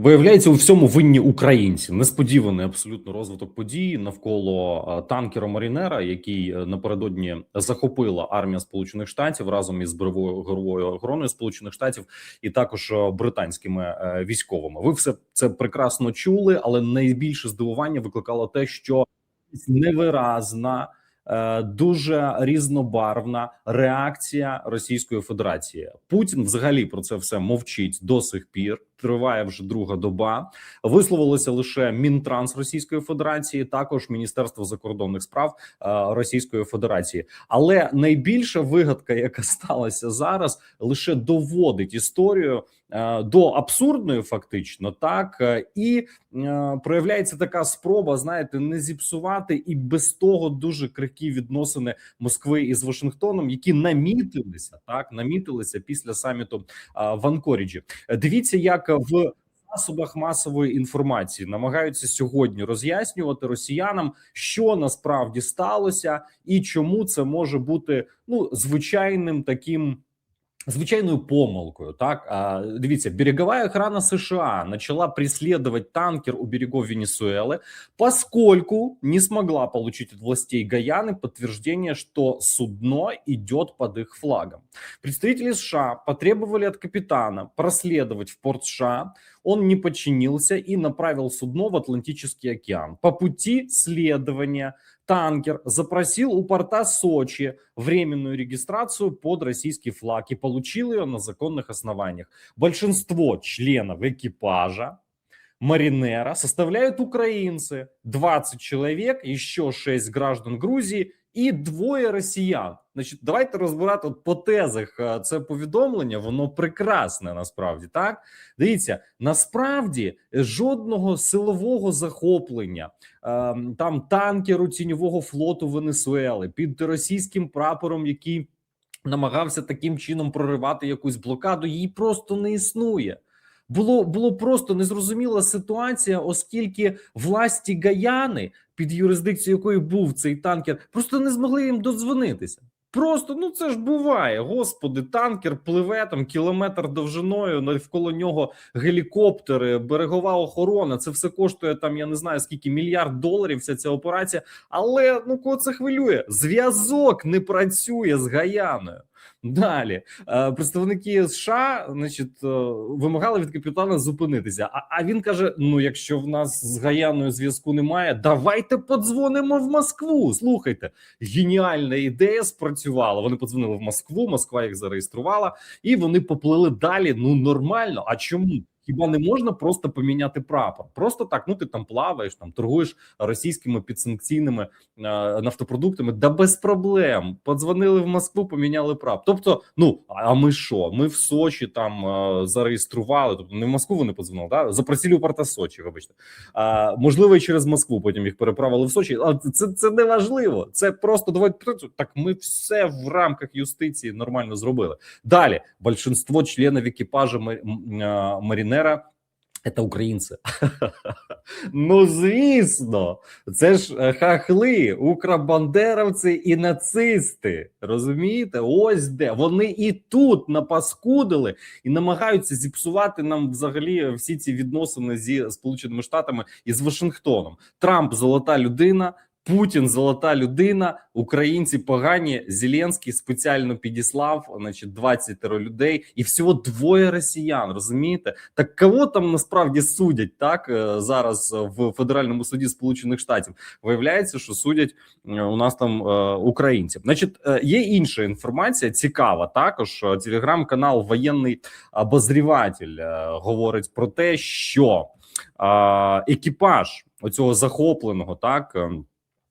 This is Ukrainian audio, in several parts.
Виявляється, у всьому винні українці. Несподіваний абсолютно розвиток подій навколо е, танкера Марінера, який е, напередодні захопила армія Сполучених Штатів разом із бойовою горовою охороною Сполучених Штатів і також е, британськими військовими. Ви все це прекрасно чули, але найбільше здивування викликало те, що невиразна. Е, Дуже різнобарвна реакція Російської Федерації. Путін взагалі про це все мовчить до сих пір. Триває вже друга доба. Висловилося лише Мінтранс Російської Федерації, також Міністерство закордонних справ е, Російської Федерації. Але найбільша вигадка, яка сталася зараз, лише доводить історію до абсурдної, фактично, так і е, проявляється така спроба, знаєте, не зіпсувати і без того дуже крихкі відносини Москви із Вашингтоном, які намітилися так, намітилися після саміту в Анкоріджі. Дивіться, як в засобах масової інформації намагаються сьогодні роз'яснювати росіянам, що насправді сталося, і чому це може бути ну звичайним таким. Звичайною помилкою, так а, дивіться, берегова охрана США начала преследовать танкер у берегов Венесуэлы, поскольку не смогла получить от властей Гаяны подтверждение, что судно идет под их флагом. Представители США потребовали от капитана проследовать в порт США. Он не подчинился и направил судно в Атлантический океан. По пути следования танкер запросил у порта Сочи временную регистрацию под российский флаг и получил ее на законных основаниях. Большинство членов экипажа Маринера составляют украинцы, 20 человек, еще 6 граждан Грузии і двоє росіян. Значить, давайте розбирати от по тезах е, це повідомлення. Воно прекрасне насправді так. Дивіться, насправді жодного силового захоплення е, там танкеру тіньового флоту Венесуели під російським прапором, який намагався таким чином проривати якусь блокаду, її просто не існує. Було було просто незрозуміла ситуація, оскільки власті Гаяни, під юрисдикцією якої був цей танкер, просто не змогли їм додзвонитися. Просто ну це ж буває. Господи, танкер пливе там кілометр довжиною, навколо нього гелікоптери, берегова охорона. Це все коштує там. Я не знаю скільки мільярд доларів. Вся ця операція. Але ну кого це хвилює? Зв'язок не працює з Гаяною. Далі е, представники США, значить, е, вимагали від капітана зупинитися. А, а він каже:: Ну, якщо в нас з Гаяною зв'язку немає, давайте подзвонимо в Москву. Слухайте, геніальна ідея спрацювала. Вони подзвонили в Москву. Москва їх зареєструвала, і вони поплили далі. Ну нормально. А чому? Хіба не можна просто поміняти прапор? Просто так, ну ти там плаваєш, там торгуєш російськими підсанкційними е, нафтопродуктами, да без проблем. Подзвонили в Москву, поміняли прапор. Тобто, ну а ми що? Ми в Сочі там е, зареєстрували. Тобто не в Москву вони подзвонили, да? запросили у порта Сочі. Вибачте, а можливо, і через Москву потім їх переправили в Сочі. Але це це не важливо. Це просто давайте так. Ми все в рамках юстиції нормально зробили. Далі большинство членів екіпажу Марінера це українці. ну звісно, це ж е, хахли, укробандеровці і нацисти. Розумієте? Ось де вони і тут напаскудили і намагаються зіпсувати нам взагалі всі ці відносини зі Сполученими Штатами і з Вашингтоном. Трамп золота людина. Путін золота людина, українці погані. Зеленський спеціально підіслав, значить, 20 людей, і всього двоє росіян. Розумієте, так кого там насправді судять так е, зараз в федеральному суді Сполучених Штатів? Виявляється, що судять е, у нас там е, українців. Значить, є інша інформація, цікава. Також телеграм-канал Воєнний обозріватель говорить про те, що екіпаж оцього захопленого так.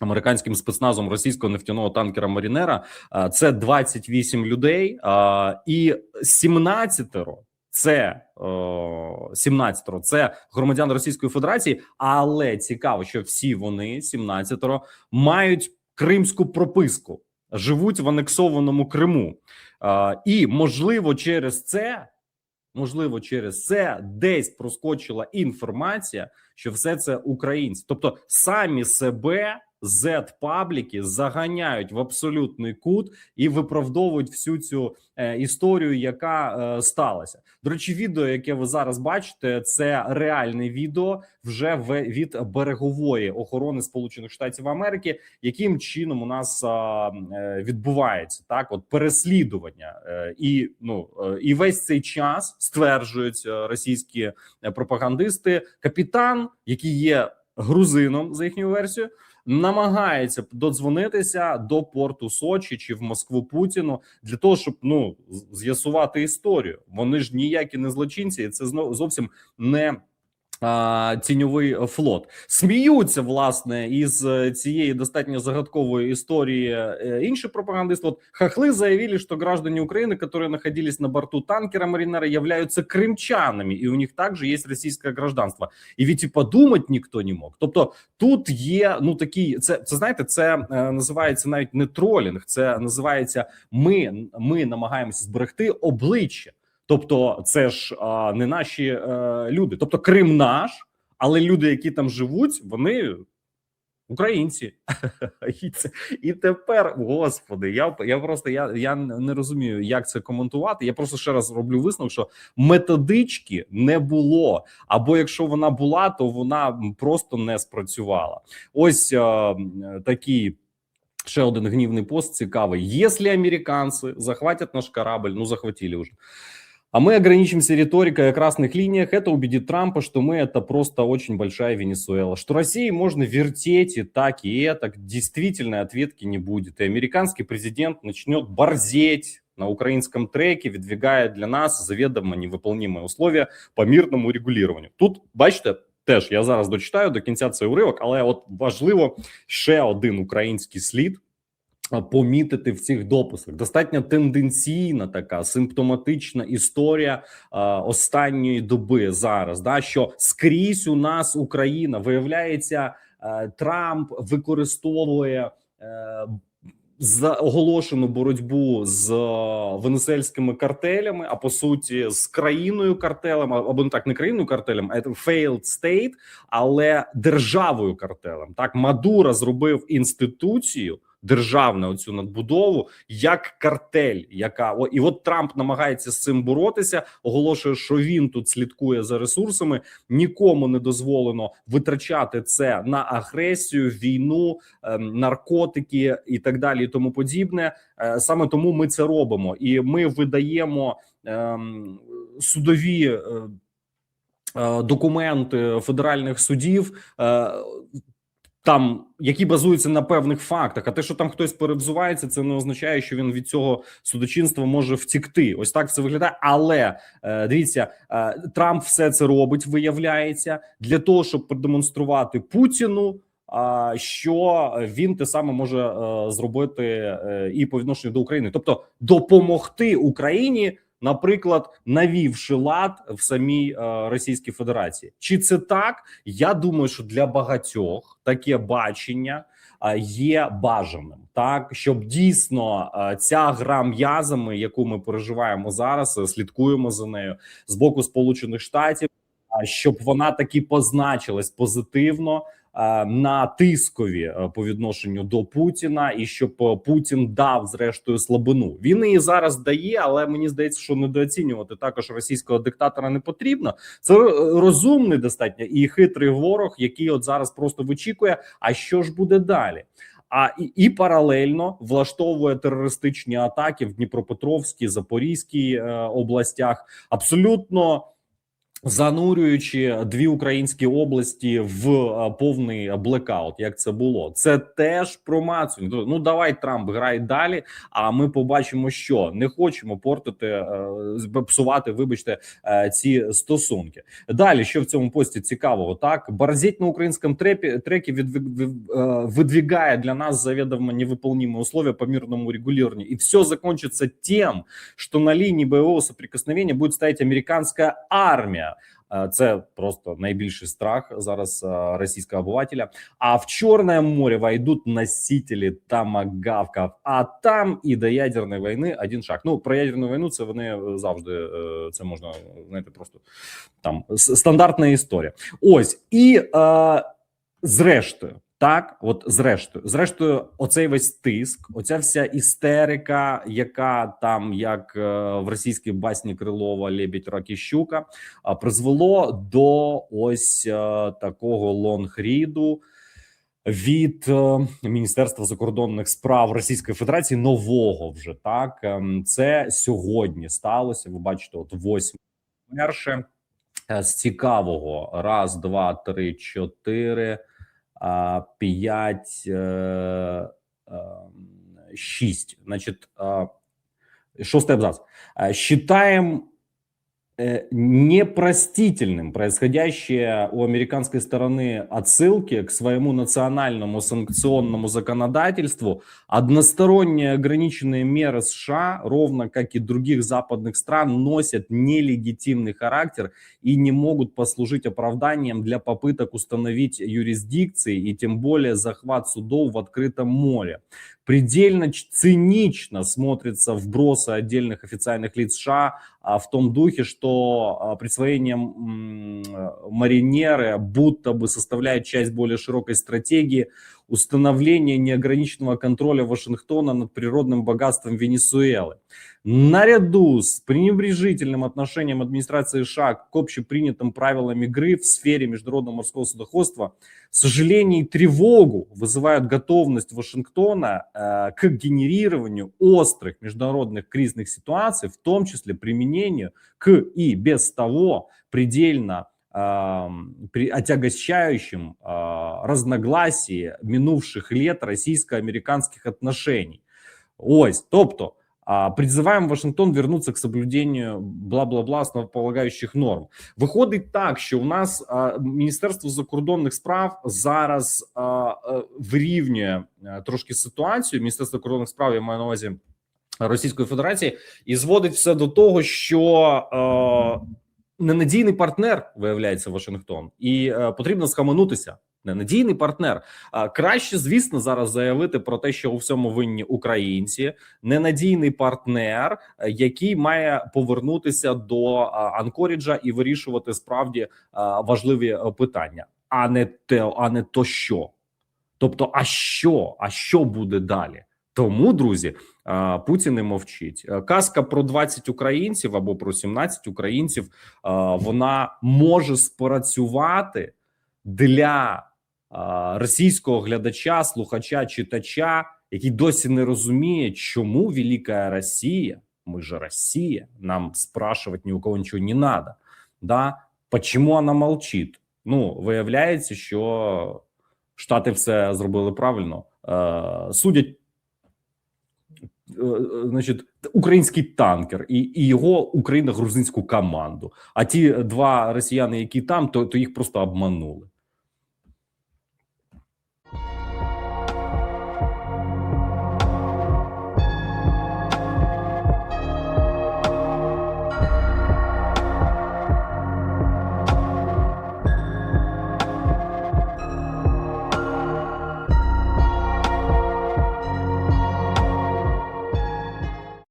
Американським спецназом російського нефтяного танкера Марінера це 28 людей, і 17-ро це 17-ро це громадян Російської Федерації, але цікаво, що всі вони 17-ро мають кримську прописку, живуть в анексованому Криму, і можливо, через це. Можливо, через це десь проскочила інформація, що все це українці, тобто самі себе Z-пабліки заганяють в абсолютний кут і виправдовують всю цю е, історію, яка е, сталася. До речі, відео, яке ви зараз бачите, це реальне відео вже в, від берегової охорони Сполучених Штатів Америки, яким чином у нас е, відбувається так, от переслідування, е, і ну е, і весь цей час стверджують е, російські е, пропагандисти, капітан, який є грузином за їхньою версією. Намагається додзвонитися до порту Сочі чи в Москву Путіну для того, щоб ну з'ясувати історію. Вони ж ніякі не злочинці, і це знов зовсім не тіньовий флот. Сміються власне із е, цієї достатньо загадкової історії. е, Інші пропагандисти от хохлы заявили, что граждане Украины, которые находились на борту танкера Маринера, являются крымчанами, и у них также есть российское гражданство. І від і подумати ніхто не мог. Тобто тут є ну такий, це це знаєте, це е, називається навіть не тролінг, це називається ми, ми намагаємося зберегти обличчя. Тобто, це ж а, не наші е, люди. Тобто, Крим наш, але люди, які там живуть, вони українці. І це і тепер, господи, я я просто я, я не розумію, як це коментувати. Я просто ще раз роблю висновок, що методички не було. Або якщо вона була, то вона просто не спрацювала. Ось е, такий. Ще один гнівний пост цікавий. Если американцы захватят наш корабль, ну захватили уже, а мы ограничимся риторикой о красных линиях, это убедит Трампа, что мы это просто очень большая Венесуэла, что России можно вертеть и так, и это, действительно ответки не будет. И американский президент начнет борзеть на украинском треке, выдвигая для нас заведомо невыполнимые условия по мирному регулированию. Тут, бачите, теж я зараз дочитаю до кінця цей уривок, але от важливо ще один український слід а, помітити в цих дописах. Достатньо тенденційна така симптоматична історія а, останньої доби зараз. Да, що скрізь у нас Україна виявляється, е, Трамп використовує. е, За оголошену боротьбу з е, венесельськими картелями, а по суті, з країною картелем, або не так не країною картелем, а failed state, але державою картелем. Так Мадура зробив інституцію державну оцю надбудову як картель, яка о, і от Трамп намагається з цим боротися. Оголошує, що він тут слідкує за ресурсами. Нікому не дозволено витрачати це на агресію, війну, ем, наркотики і так далі, і тому подібне. Е, Саме тому ми це робимо, і ми видаємо ем, судові. е, е, Документи федеральних судів там, які базуються на певних фактах, а те, що там хтось перевзувається, це не означає, що він від цього судочинства може втікти. Ось так це виглядає. Але е, дивіться, е, Трамп все це робить, виявляється, для того, щоб продемонструвати Путіну. А що він те саме може е, зробити і по відношенню до України, тобто допомогти Україні, наприклад, навівши лад в самій е, Російській Федерації, чи це так? Я думаю, що для багатьох таке бачення е, є бажаним, так щоб дійсно е, ця гра м'язами, яку ми переживаємо зараз, е, слідкуємо за нею з боку Сполучених Штатів, а щоб вона таки позначилась позитивно е, на тискові е, по відношенню до Путіна, і щоб е, Путін дав зрештою слабину. Він її зараз дає, але мені здається, що недооцінювати також російського диктатора не потрібно. Це розумний достатньо і хитрий ворог, який от зараз просто вичікує. А що ж буде далі? А і, і паралельно влаштовує терористичні атаки в Дніпропетровській, Запорізькій е, областях. Абсолютно занурюючи дві українські області в е, повний блекаут, як це було, це теж промацування. Ну давай Трамп грай далі. А ми побачимо, що не хочемо портити, е, псувати, вибачте, е, ці стосунки. Далі, що в цьому пості цікавого, так борзеть на українському трепі трекі від, від, для нас заведомо невыполнимые условия по мирному регулированию, и все закончится тем, что на линии боевого соприкосновения будет стоять американская армія. Е, Це просто найбільший страх зараз е, російського обывателя. А в Чорне море войдут носители тамагавків, а там і до ядерної війни один шаг. Ну про ядерну війну це вони завжди е, це можна знаєте, просто там стандартна історія. Ось і е, зрештою. Так, от зрештою, зрештою, оцей весь тиск, оця вся істерика, яка там як е, в російській басні Крилова Лебідь Ракіщука, а, призвело до ось е, такого лонгріду від е, Міністерства закордонних справ Російської Федерації нового вже так. Ем, Це сьогодні сталося. Ви бачите, от восьме перше Е, з цікавого: раз, два, три, чотири, а, п'ять, Значит, шостий абзац. Е, Считаем непростительным происходящее у американской стороны отсылки к своему национальному санкционному законодательству, односторонние ограниченные меры США, ровно как и других западных стран, носят нелегитимный характер и не могут послужить оправданием для попыток установить юрисдикции и тем более захват судов в открытом море. Предельно цинично смотрится вбросы отдельных официальных лиц США в том духе, что а, присвоение м, э, Маринеры будто бы составляет часть более широкой стратегии установления неограниченного контроля Вашингтона над природным богатством Венесуэлы. Наряду с пренебрежительным отношением администрации США к общепринятым правилам игры в сфере международного морского судоходства, сожаление и тревогу вызывают готовность Вашингтона э, к генерированию острых международных кризисных ситуаций, в том числе применению к и без того предельно эм, при отягощающим э, разногласии минувших лет российско-американских отношений. Ось, тобто, а, призываем Вашингтон вернуться к соблюдению бла-бла-бла основополагающих норм. Виходить так, що у нас а, Міністерство закордонних справ зараз а, а, вирівнює а, трошки ситуацію. Міністерство закордонних справ я маю на увазі Російської Федерації і зводить все до того, що е, ненадійний партнер виявляється Вашингтон, і е, потрібно схаменутися. Ненадійний партнер. А краще, звісно, зараз заявити про те, що у всьому винні українці, ненадійний партнер, е, який має повернутися до Анкоріджа і вирішувати справді важливі е, питання, а не те, а не то що. Тобто, а що? А що буде далі? Тому, друзі, Путін не мовчить. Е, Казка про 20 українців або про 17 українців вона може спрацювати для російського глядача, слухача, читача, який досі не розуміє, чому Велика Росія, ми же Росія, нам спрашивать ні у кого нічого не надо. Да? Почему вона молчить? Ну, виявляється, що Штати все зробили правильно. Е, судять е, значить, український танкер і, і його Україна грузинську команду. А ті два росіяни, які там, то, то їх просто обманули.